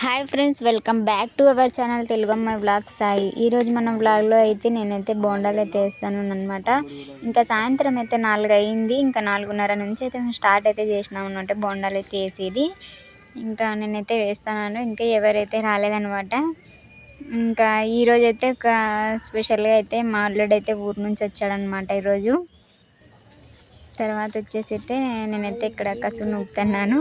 Hi friends welcome back to our channel Telugu అమ్మాయి blog Sai. ఈరోజు మన బ్లాగ్లో అయితే నేనైతే బోండాలు అయితే వేస్తాను అనమాట ఇంకా సాయంత్రం అయితే నాలుగు అయింది. ఇంకా నాలుగున్నర నుంచి అయితే మేము స్టార్ట్ అయితే చేసినాం అనమాట బోండాలు అయితే వేసేది. ఇంకా నేనైతే వేస్తాను. ఇంకా ఎవరైతే రాలేదనమాట ఇంకా ఈరోజు అయితే ఒక స్పెషల్గా అయితే మా అల్లుడు అయితే ఊరు నుంచి వచ్చాడనమాట ఈరోజు తర్వాత వచ్చేసి అయితే నేనైతే ఇక్కడ కసు నూపుతున్నాను.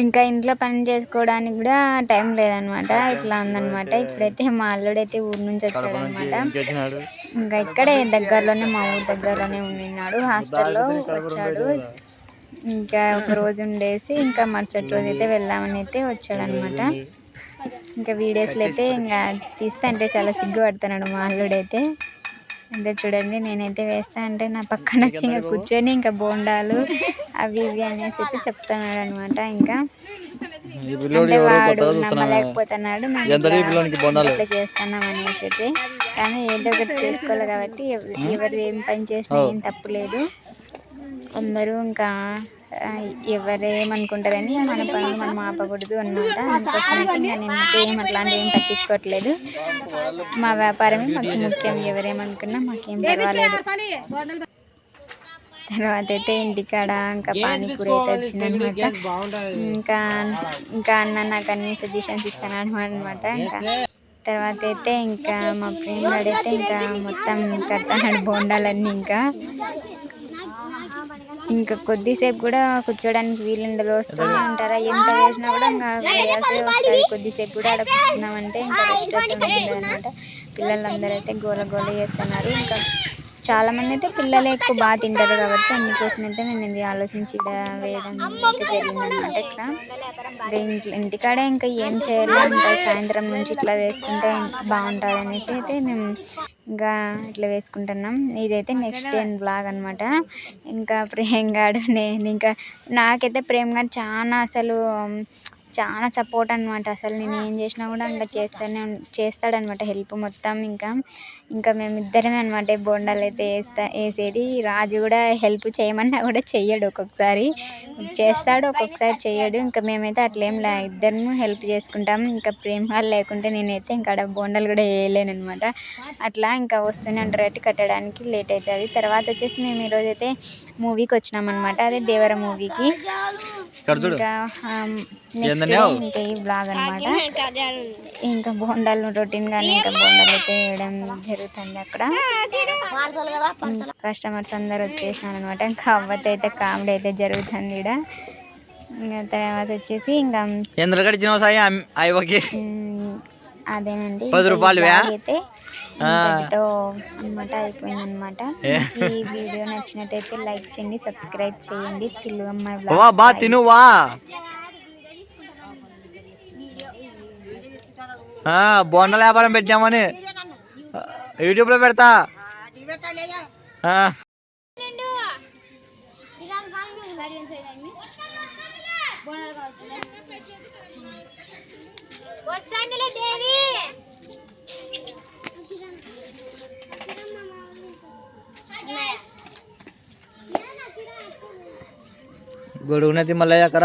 ఇంకా ఇంట్లో పని చేసుకోవడానికి కూడా టైం లేదనమాట. ఇట్లా ఉందన్నమాట ఇప్పుడైతే మా అల్లుడైతే ఊరు నుంచి వచ్చాడనమాట. ఇంకా ఇక్కడే దగ్గరలోనే మా ఊరు దగ్గరలోనే ఉన్నాడు హాస్టల్లో వచ్చాడు. ఇంకా ఒక రోజు ఉండేసి ఇంకా మరుసటి రోజు అయితే వెళ్దామని అయితే వచ్చాడనమాట. ఇంకా వీడియోస్లో అయితే ఇంకా తీస్తే అంటే చాలా సిగ్గుపడుతున్నాడు మా అల్లుడైతే. అంటే చూడండి నేనైతే వేస్తా అంటే నా పక్కన వచ్చి ఇంకా కూర్చొని ఇంకా బోండాలు అవి ఇవి అనేసి అయితే చెప్తున్నాడు అనమాట ఇంకా వాడు నమ్మలేకపోతున్నాడు మేము చేస్తున్నాం అనేసి అయితే. కానీ ఏదో ఒకటి చేసుకోవాలి కాబట్టి ఎవ- ఎవరు ఏం పని చేసినా ఏం తప్పు లేదు. అందరూ ఇంకా ఆ, ఎవరు ఏమనుకుంటారని మన పనులు మనం ఆపకూడదు అన్నమాట. అందుకోసం అయితే ఇంకా నేనైతే ఏం అట్లాంటివి ఏం పట్టించుకోవట్లేదు. మా వ్యాపారమే మాకు ముఖ్యం. ఎవరేమనుకున్నా మాకేం పర్వాలేదు. తర్వాత అయితే ఇంటికాడ ఇంకా పానీపూరి అయితే వచ్చిందనమాట ఇంకా ఇంకా అన్న నాకు అన్ని సజెషన్స్ ఇస్తాను అనమాట ఇంకా తర్వాత అయితే ఇంకా మా ఫ్రెండ్ అయితే ఇంకా మొత్తం కడతాడు బోండాలన్నీ ఇంకా. ఇంకా కొద్దిసేపు కూడా కూర్చోడానికి వీలుండదు. వస్తూనే ఉంటారా? ఎంత వేసినా కూడా ఇంకా వస్తుంది. కొద్దిసేపు కూడా ఆడ కూర్చున్నామంటే ఇంకా రెస్ట్ అనమాట పిల్లలందరూ అయితే గోల గోల చేస్తున్నారు. ఇంకా చాలామంది అయితే పిల్లలే ఎక్కువ బాగా తింటారు కాబట్టి అందుకోసం అయితే నేను ఇది ఆలోచించి వేయడం అయితే జరిగిందనమాట ఇట్లా అదే ఇంట్లో ఇంటికాడే ఇంకా ఏం చేయాలి? ఇంకా సాయంత్రం నుంచి ఇట్లా వేసుకుంటే బాగుంటుంది అనేసి అయితే మేము ఇంకా ఇట్లా వేసుకుంటున్నాం. ఇదైతే నెక్స్ట్ డే బ్లాగ్ అనమాట ఇంకా ప్రేమ్ గాడు నేను ఇంకా నాకైతే ప్రేమ్ గారు చాలా అసలు చాలా సపోర్ట్ అనమాట అసలు నేను ఏం చేసినా కూడా ఇంకా చేస్తానే చేస్తాడనమాట హెల్ప్ మొత్తం ఇంకా. ఇంకా మేమిద్దరమే అనమాట బోండాలు అయితే వేస్తా వేసేది రాజు కూడా హెల్ప్ చేయమన్నా కూడా చెయ్యడు ఒక్కొక్కసారి. చేస్తాడు ఒక్కొక్కసారి చెయ్యడు. ఇంకా మేమైతే అట్లేం లే ఇద్దరు హెల్ప్ చేసుకుంటాం. ఇంకా ప్రేమ లేకుంటే నేనైతే ఇంకా ఆడ బోండాలు కూడా వేయలేను అనమాట అట్లా ఇంకా వస్తూనే ఉంటారు కాబట్టి కట్టడానికి లేట్ అవుతుంది తర్వాత వచ్చేసి మేము ఈరోజు అయితే మూవీకి వచ్చినాం అనమాట అదే దేవర మూవీకి ఇంకా నెక్స్ట్ డే ఇంకా ఈ బ్లాగ్ అనమాట ఇంకా బోండాలు రొటీన్ గానే ఇంకా బోండాలు అయితే వేయడం జరుగుతుంది అక్కడ. కస్టమర్స్ అందరు వచ్చేసినారు అనమాట ఇంకా అవ్వతో అయితే కామెడీ అయితే జరుగుతుంది ఇక్కడ ఇంకా తర్వాత వచ్చేసి ఇంకా అదేనండి. పది vlog అయితే అనమాట అయిపోయింది అనమాట ఈ వీడియో నచ్చినట్టయితే లైక్ చేయండి సబ్స్క్రైబ్ చేయండి. తెలుగు అమ్మాయి వా. బోండాల వ్యాపారం పెట్టామని యూట్యూబ్లో పెడతా. గొడుగునది మళ్ళీ అక్కడ.